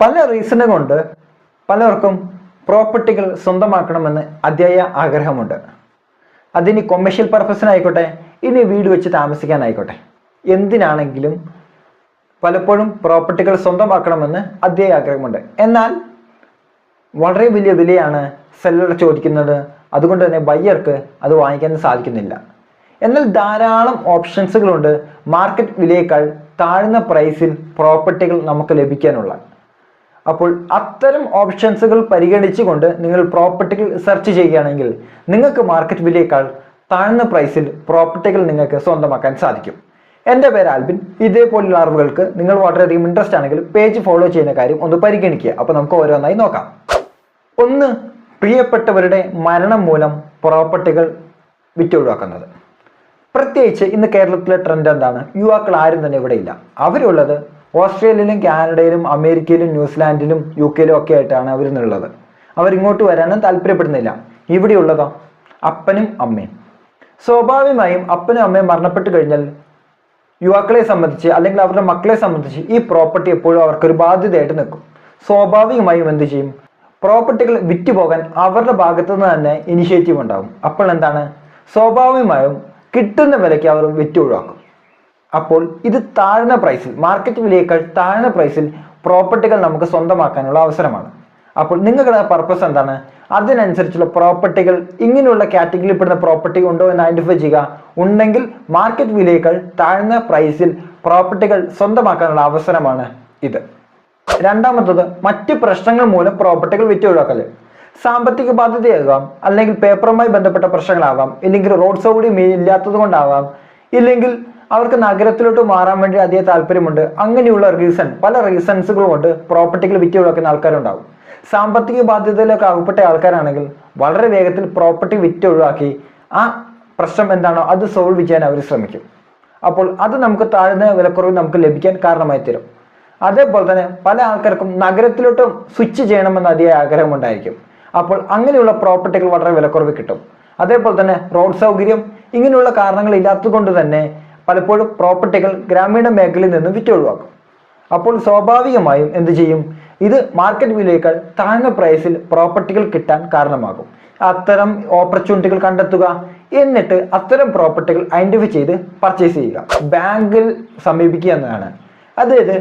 പല റീസണ് കൊണ്ട് പലർക്കും പ്രോപ്പർട്ടികൾ സ്വന്തമാക്കണമെന്ന് അതിയായ ആഗ്രഹമുണ്ട്. അതിന് കൊമേഴ്ഷ്യൽ പർപ്പസിനായിക്കോട്ടെ ഇനി വീട് വെച്ച് താമസിക്കാനായിക്കോട്ടെ. എന്തിനാണെങ്കിലും പലപ്പോഴും പ്രോപ്പർട്ടികൾ സ്വന്തമാക്കണമെന്ന് അതിയായ ആഗ്രഹമുണ്ട്. എന്നാൽ വളരെ വലിയ വിലയാണ് സെല്ലർ ചോദിക്കുന്നത്. അതുകൊണ്ട് തന്നെ ബയ്യർക്ക് അത് വാങ്ങിക്കാൻ സാധിക്കുന്നില്ല. എന്നാൽ ധാരാളം ഓപ്ഷൻസുകളുണ്ട് മാർക്കറ്റ് വിലയേക്കാൾ താഴ്ന്ന പ്രൈസിൽ പ്രോപ്പർട്ടികൾ നമുക്ക് ലഭിക്കാനുള്ള. അപ്പോൾ അത്തരം ഓപ്ഷൻസുകൾ പരിഗണിച്ചുകൊണ്ട് നിങ്ങൾ പ്രോപ്പർട്ടികൾ സെർച്ച് ചെയ്യുകയാണെങ്കിൽ നിങ്ങൾക്ക് മാർക്കറ്റ് വിലയേക്കാൾ താഴ്ന്ന പ്രൈസിൽ പ്രോപ്പർട്ടികൾ നിങ്ങൾക്ക് സ്വന്തമാക്കാൻ സാധിക്കും. എന്റെ പേര് ആൽബിൻ. ഇതേപോലുള്ള അറിവുകൾക്ക് നിങ്ങൾ വളരെയധികം ഇൻട്രസ്റ്റ് ആണെങ്കിൽ പേജ് ഫോളോ ചെയ്യുന്ന കാര്യം ഒന്ന് പരിഗണിക്കുക. അപ്പോൾ നമുക്ക് ഓരോന്നായി നോക്കാം. ഒന്ന് പ്രിയപ്പെട്ടവരുടെ മരണം മൂലം പ്രോപ്പർട്ടികൾ വിറ്റൊഴിവാക്കുന്നത് പ്രത്യേകിച്ച് ഇന്ന് കേരളത്തിലെ ട്രെൻഡ് എന്താണ്? യുവാക്കൾ ആരും തന്നെ ഇവിടെയില്ല അവരുള്ളത് ഓസ്ട്രേലിയയിലും കാനഡയിലും അമേരിക്കയിലും ന്യൂസിലാൻഡിലും യു കെയിലും ഒക്കെ ആയിട്ടാണ് അവർ നിന്നുള്ളത്. അവരിങ്ങോട്ട് വരാനും താല്പര്യപ്പെടുന്നില്ല. ഇവിടെയുള്ളതോ അപ്പനും അമ്മയും. സ്വാഭാവികമായും അപ്പനും അമ്മയും മരണപ്പെട്ട് കഴിഞ്ഞാൽ യുവാക്കളെ സംബന്ധിച്ച് അല്ലെങ്കിൽ അവരുടെ മക്കളെ സംബന്ധിച്ച് ഈ പ്രോപ്പർട്ടി എപ്പോഴും അവർക്കൊരു ബാധ്യതയായിട്ട് നിൽക്കും. സ്വാഭാവികമായും എന്ത് ചെയ്യും? പ്രോപ്പർട്ടികൾ വിറ്റുപോകാൻ അവരുടെ ഭാഗത്തു നിന്ന് തന്നെ ഇനിഷ്യേറ്റീവ് ഉണ്ടാകും. അപ്പോൾ എന്താണ്? സ്വാഭാവികമായും കിട്ടുന്ന വിലയ്ക്ക് അവർ വിറ്റ് ഒഴിവാക്കും അപ്പോൾ ഇത് താഴ്ന്ന പ്രൈസിൽ മാർക്കറ്റ് വിലയേക്കാൾ താഴ്ന്ന പ്രൈസിൽ പ്രോപ്പർട്ടികൾ നമുക്ക് സ്വന്തമാക്കാനുള്ള അവസരമാണ്. അപ്പോൾ നിങ്ങളുടെ പർപ്പസ് എന്താണ്? അതിനനുസരിച്ചുള്ള പ്രോപ്പർട്ടികൾ ഇങ്ങനെയുള്ള കാറ്റഗറിയിൽ പെടുന്ന പ്രോപ്പർട്ടി ഉണ്ടോ എന്ന് ഐഡന്റിഫൈ ചെയ്യുക. ഉണ്ടെങ്കിൽ മാർക്കറ്റ് വിലയേക്കാൾ താഴ്ന്ന പ്രൈസിൽ പ്രോപ്പർട്ടികൾ സ്വന്തമാക്കാനുള്ള അവസരമാണ് ഇത്. രണ്ടാമത്തത് മറ്റ് പ്രശ്നങ്ങൾ മൂലം പ്രോപ്പർട്ടികൾ വിറ്റ് ഒഴിവാക്കൽ സാമ്പത്തിക ബാധ്യതയാകാം അല്ലെങ്കിൽ പേപ്പറുമായി ബന്ധപ്പെട്ട പ്രശ്നങ്ങളാവാം ഇല്ലെങ്കിൽ റോഡ് സൗകര്യം ഇല്ലാത്തത് കൊണ്ടാവാം ഇല്ലെങ്കിൽ അവർക്ക് നഗരത്തിലോട്ട് മാറാൻ വേണ്ടി അധികം താല്പര്യമുണ്ട്. അങ്ങനെയുള്ള റീസൺ പല റീസൺസുകൾ കൊണ്ട് പ്രോപ്പർട്ടികൾ വിറ്റ് ഒഴിവാക്കുന്ന ആൾക്കാരുണ്ടാവും. സാമ്പത്തിക ബാധ്യതയിലൊക്കെ അകപ്പെട്ട ആൾക്കാരാണെങ്കിൽ വളരെ വേഗത്തിൽ പ്രോപ്പർട്ടി വിറ്റ് ഒഴിവാക്കി ആ പ്രശ്നം എന്താണോ അത് സോൾവ് ചെയ്യാൻ അവർ ശ്രമിക്കും. അപ്പോൾ അത് നമുക്ക് താഴ്ന്ന വിലക്കുറവ് നമുക്ക് ലഭിക്കാൻ കാരണമായി തരും. അതേപോലെ തന്നെ പല ആൾക്കാർക്കും നഗരത്തിലോട്ട് സ്വിച്ച് ചെയ്യണമെന്ന് ആഗ്രഹം ഉണ്ടായിരിക്കും. അപ്പോൾ അങ്ങനെയുള്ള പ്രോപ്പർട്ടികൾ വളരെ വിലക്കുറവ് കിട്ടും. അതേപോലെ തന്നെ റോഡ് സൗകര്യം ഇങ്ങനെയുള്ള കാരണങ്ങൾ ഇല്ലാത്തത് കൊണ്ട് തന്നെ പലപ്പോഴും പ്രോപ്പർട്ടികൾ ഗ്രാമീണ മേഖലയിൽ നിന്നും വിറ്റൊഴിവാക്കും അപ്പോൾ സ്വാഭാവികമായും എന്ത് ചെയ്യും? ഇത് മാർക്കറ്റ് വിലയേക്കാൾ താഴ്ന്ന പ്രൈസിൽ പ്രോപ്പർട്ടികൾ കിട്ടാൻ കാരണമാകും. അത്തരം ഓപ്പർച്യൂണിറ്റികൾ കണ്ടെത്തുക എന്നിട്ട് അത്തരം പ്രോപ്പർട്ടികൾ ഐഡന്റിഫൈ ചെയ്ത് പർച്ചേസ് ചെയ്യുക. ബാങ്കിൽ സമീപിക്കുക എന്നതാണ്. അതായത്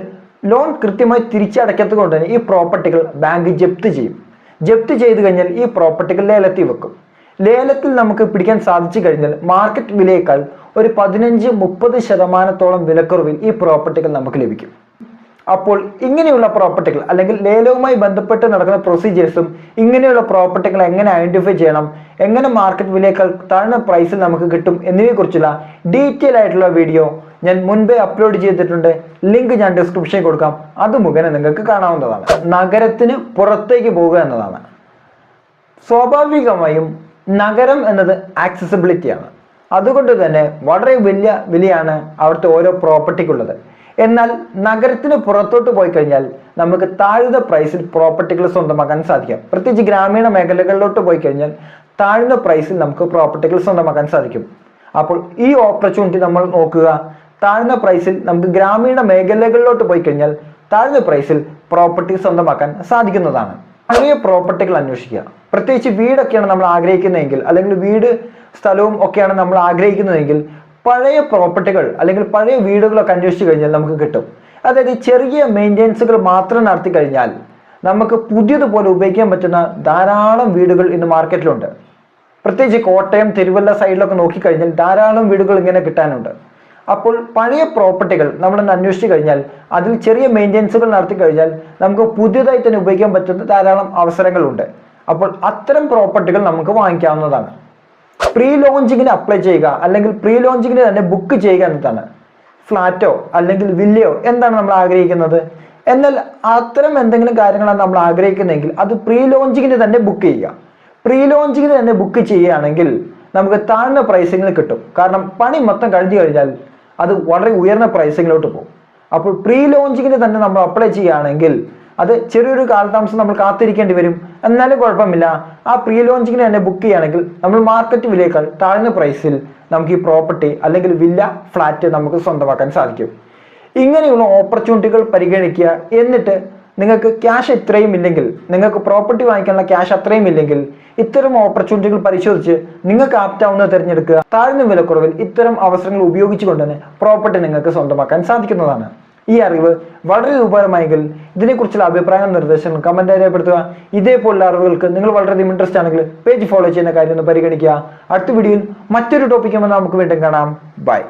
ലോൺ കൃത്യമായി തിരിച്ചടയ്ക്കാത്തത് കൊണ്ട് തന്നെ ഈ പ്രോപ്പർട്ടികൾ ബാങ്ക് ജപ്തി ചെയ്യും. ജപ്തി ചെയ്തു കഴിഞ്ഞാൽ ഈ പ്രോപ്പർട്ടികൾ ലേലത്തിൽ വെക്കും. ലേലത്തിൽ നമുക്ക് പിടിക്കാൻ സാധിച്ചു കഴിഞ്ഞാൽ മാർക്കറ്റ് വിലയേക്കാൾ ഒരു പതിനഞ്ച് മുപ്പത് ശതമാനത്തോളം വിലക്കുറവിൽ ഈ പ്രോപ്പർട്ടികൾ നമുക്ക് ലഭിക്കും. അപ്പോൾ ഇങ്ങനെയുള്ള പ്രോപ്പർട്ടികൾ അല്ലെങ്കിൽ ലേലവുമായി ബന്ധപ്പെട്ട് നടക്കുന്ന പ്രൊസീജിയേഴ്സും ഇങ്ങനെയുള്ള പ്രോപ്പർട്ടികൾ എങ്ങനെ ഐഡന്റിഫൈ ചെയ്യണം എങ്ങനെ മാർക്കറ്റ് വിലയേക്കാൾ താഴ്ന്ന പ്രൈസിൽ നമുക്ക് കിട്ടും എന്നിവയെക്കുറിച്ചുള്ള ഡീറ്റെയിൽ ആയിട്ടുള്ള വീഡിയോ ഞാൻ മുൻപേ അപ്ലോഡ് ചെയ്തിട്ടുണ്ട്. ലിങ്ക് ഞാൻ ഡിസ്ക്രിപ്ഷനിൽ കൊടുക്കാം. അത് മുഖേന നിങ്ങൾക്ക് കാണാവുന്നതാണ്. നഗരത്തിന് പുറത്തേക്ക് പോവുക എന്നതാണ്. സ്വാഭാവികമായും നഗരം എന്നത് ആക്സസിബിലിറ്റിയാണ് അതുകൊണ്ട് തന്നെ വളരെ വലിയ വിലയാണ് അവിടുത്തെ ഓരോ പ്രോപ്പർട്ടിക്കുള്ളത്. എന്നാൽ നഗരത്തിന് പുറത്തോട്ട് പോയി കഴിഞ്ഞാൽ നമുക്ക് താഴ്ന്ന പ്രൈസിൽ പ്രോപ്പർട്ടികൾ സ്വന്തമാക്കാൻ സാധിക്കും. പ്രത്യേകിച്ച് ഗ്രാമീണ മേഖലകളിലോട്ട് പോയി കഴിഞ്ഞാൽ താഴ്ന്ന പ്രൈസിൽ നമുക്ക് പ്രോപ്പർട്ടികൾ സ്വന്തമാക്കാൻ സാധിക്കും. അപ്പോൾ ഈ ഓപ്പർച്യൂണിറ്റി നമ്മൾ നോക്കുക. താഴ്ന്ന പ്രൈസിൽ നമുക്ക് ഗ്രാമീണ മേഖലകളിലോട്ട് പോയി കഴിഞ്ഞാൽ താഴ്ന്ന പ്രൈസിൽ പ്രോപ്പർട്ടി സ്വന്തമാക്കാൻ സാധിക്കുന്നതാണ്. ചെറിയ പ്രോപ്പർട്ടികൾ അന്വേഷിക്കുക. പ്രത്യേകിച്ച് വീടൊക്കെയാണ് നമ്മൾ ആഗ്രഹിക്കുന്നതെങ്കിൽ അല്ലെങ്കിൽ വീട് സ്ഥലവും ഒക്കെയാണ് നമ്മൾ ആഗ്രഹിക്കുന്നതെങ്കിൽ പഴയ പ്രോപ്പർട്ടികൾ അല്ലെങ്കിൽ പഴയ വീടുകളൊക്കെ അന്വേഷിച്ചു കഴിഞ്ഞാൽ നമുക്ക് കിട്ടും. അതായത് ചെറിയ മെയിന്റെനൻസുകൾ മാത്രം നടത്തി കഴിഞ്ഞാൽ നമുക്ക് പുതിയതുപോലെ ഉപയോഗിക്കാൻ പറ്റുന്ന ധാരാളം വീടുകൾ ഇന്ന് മാർക്കറ്റിലുണ്ട്. പ്രത്യേകിച്ച് കോട്ടയം തിരുവല്ല സൈഡിലൊക്കെ നോക്കിക്കഴിഞ്ഞാൽ ധാരാളം വീടുകൾ ഇങ്ങനെ കിട്ടാനുണ്ട്. അപ്പോൾ പഴയ പ്രോപ്പർട്ടികൾ നമ്മളൊന്ന് അന്വേഷിച്ച് കഴിഞ്ഞാൽ അതിൽ ചെറിയ മെയിന്റെനൻസുകൾ നടത്തി കഴിഞ്ഞാൽ നമുക്ക് പുതിയതായി തന്നെ ഉപയോഗിക്കാൻ പറ്റുന്ന ധാരാളം അവസരങ്ങളുണ്ട്. അപ്പോൾ അത്തരം പ്രോപ്പർട്ടികൾ നമുക്ക് വാങ്ങിക്കാവുന്നതാണ്. പ്രീ ലോഞ്ചിങ്ങിന് അപ്ലൈ ചെയ്യുക അല്ലെങ്കിൽ പ്രീ ലോഞ്ചിങ്ങിന് തന്നെ ബുക്ക് ചെയ്യുക എന്നതാണ്. ഫ്ലാറ്റോ അല്ലെങ്കിൽ വില്ലയോ എന്താണ് നമ്മൾ ആഗ്രഹിക്കുന്നത്? എന്നാൽ അത്തരം എന്തെങ്കിലും കാര്യങ്ങളാണ് നമ്മൾ ആഗ്രഹിക്കുന്നതെങ്കിൽ അത് പ്രീ ലോഞ്ചിങ്ങിന് തന്നെ ബുക്ക് ചെയ്യുക. പ്രീ ലോഞ്ചിങ്ങിന് തന്നെ ബുക്ക് ചെയ്യുകയാണെങ്കിൽ നമുക്ക് താഴ്ന്ന പ്രൈസിങ്ങിൽ കിട്ടും. കാരണം പണി മൊത്തം കഴിഞ്ഞു കഴിഞ്ഞാൽ അത് വളരെ ഉയർന്ന പ്രൈസിങ്ങിലോട്ട് പോകും. അപ്പോൾ പ്രീ ലോഞ്ചിങ്ങിന് തന്നെ നമ്മൾ അപ്ലൈ ചെയ്യുകയാണെങ്കിൽ അത് ചെറിയൊരു കാലതാമസം നമ്മൾ കാത്തിരിക്കേണ്ടി വരും. എന്നാലും കുഴപ്പമില്ല. ആ പ്രീ ലോഞ്ചിങ്ങിന് തന്നെ ബുക്ക് ചെയ്യുകയാണെങ്കിൽ നമ്മൾ മാർക്കറ്റ് വിലയേക്കാൾ താഴ്ന്ന പ്രൈസിൽ നമുക്ക് ഈ പ്രോപ്പർട്ടി അല്ലെങ്കിൽ വില്ല ഫ്ലാറ്റ് നമുക്ക് സ്വന്തമാക്കാൻ സാധിക്കും. ഇങ്ങനെയുള്ള ഓപ്പർച്യൂണിറ്റികൾ പരിഗണിക്കുക. എന്നിട്ട് നിങ്ങൾക്ക് ക്യാഷ് ഇത്രയും ഇല്ലെങ്കിൽ നിങ്ങൾക്ക് പ്രോപ്പർട്ടി വാങ്ങിക്കാനുള്ള ക്യാഷ് അത്രയും ഇല്ലെങ്കിൽ ഇത്തരം ഓപ്പർച്യൂണിറ്റികൾ പരിശോധിച്ച് നിങ്ങൾക്ക് ആപ്റ്റാവുന്നത് തിരഞ്ഞെടുക്കുക. താഴ്ന്ന വിലക്കുറവിൽ ഇത്തരം അവസരങ്ങൾ ഉപയോഗിച്ചുകൊണ്ട് തന്നെ പ്രോപ്പർട്ടി നിങ്ങൾക്ക് സ്വന്തമാക്കാൻ സാധിക്കുന്നതാണ്. ഈ അറിവ് വളരെ ഉപകാരമായെങ്കിൽ ഇതിനെക്കുറിച്ചുള്ള അഭിപ്രായങ്ങൾ നിർദ്ദേശങ്ങൾ കമന്റ് രേഖപ്പെടുത്തുക. ഇതേപോലുള്ള അറിവുകൾക്ക് നിങ്ങൾ വളരെയധികം ഇൻട്രസ്റ്റ് ആണെങ്കിൽ പേജ് ഫോളോ ചെയ്യുന്ന കാര്യം ഒന്ന് പരിഗണിക്കുക. അടുത്ത വീഡിയോയിൽ മറ്റൊരു ടോപ്പിക്കുമെന്ന് നമുക്ക് വീണ്ടും കാണാം. ബൈ